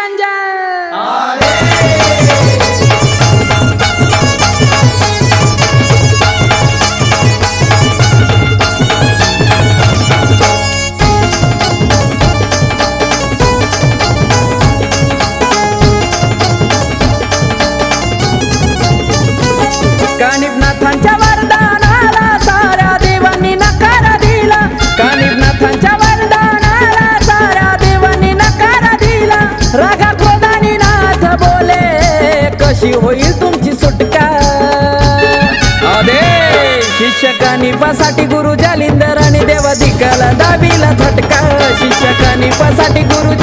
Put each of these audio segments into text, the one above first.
Ranger. कशी होईल तुमची सुटका? अरे शिक्षकांनी पासाठी गुरु जालिंदर आणि देवाधिकाला दाबीला झटका शिक्षकांनी पासाठी गुरु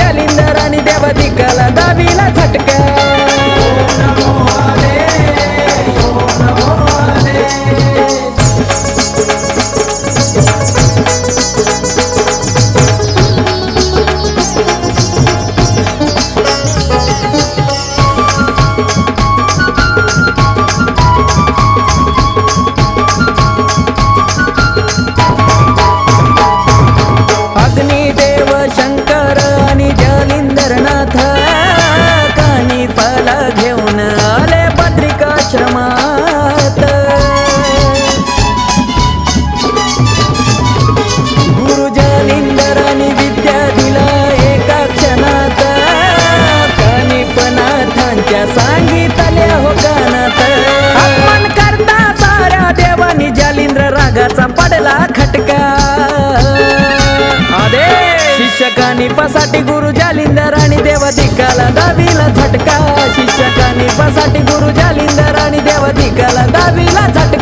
शिक्षकांनी पसाठी गुरु जालिंदर आणि देवाधिकाला दाबीला झटका. शिक्षकांनी पसाठी गुरु जालिंदर आणि देवाधिकाला दाबीला झटका.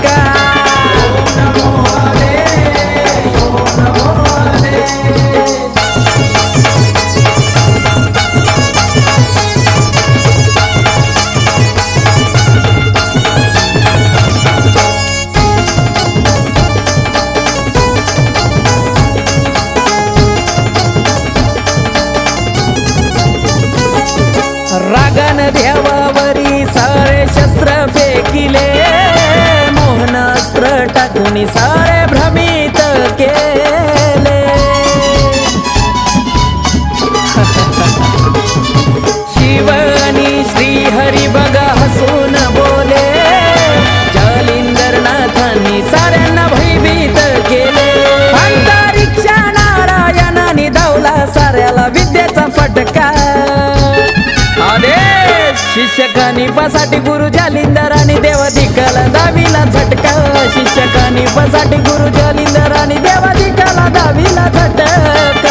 देवावरी सारे शस्त्र फेकिले मोहनास्त्र टाकून सारे भ्रमी शिक्षकांनी पसाठी गुरु जालिंदर आणि देवाधिकाला दावीला झटका. शिक्षकांनी पसाठी गुरु जालिंदर आणि देवाधिकाला दावीला झटक.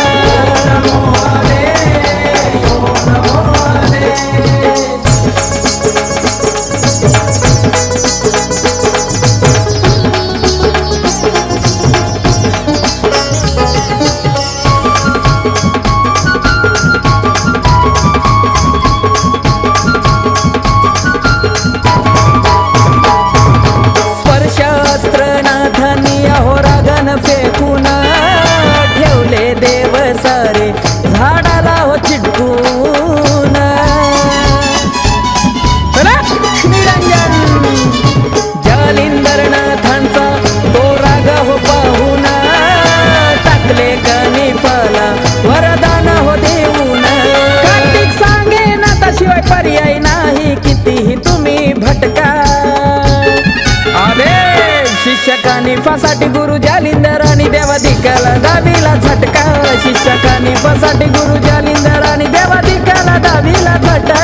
शिक्षकांनी फासाठी गुरु जालिंदर आणि देवाधिकाला दाबीला झटका. शिक्षकांनी फासाठी गुरु जालिंदर आणि देवाधिकाला दाबीला झटका.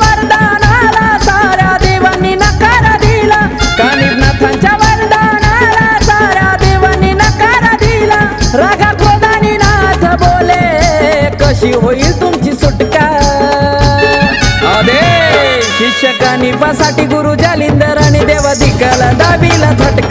वरदानाला साऱ्या देवांनी नकार दिला. कानिपनाथांच्या वरदानाला साऱ्या देवांनी नकार दिला. रागा क्रोधानी नाथ बोले कशी होईल तुम शिक्षकांनी पासाठी गुरु जालिंदर आणि देवाधिकाला दाबीला दाबीला झटका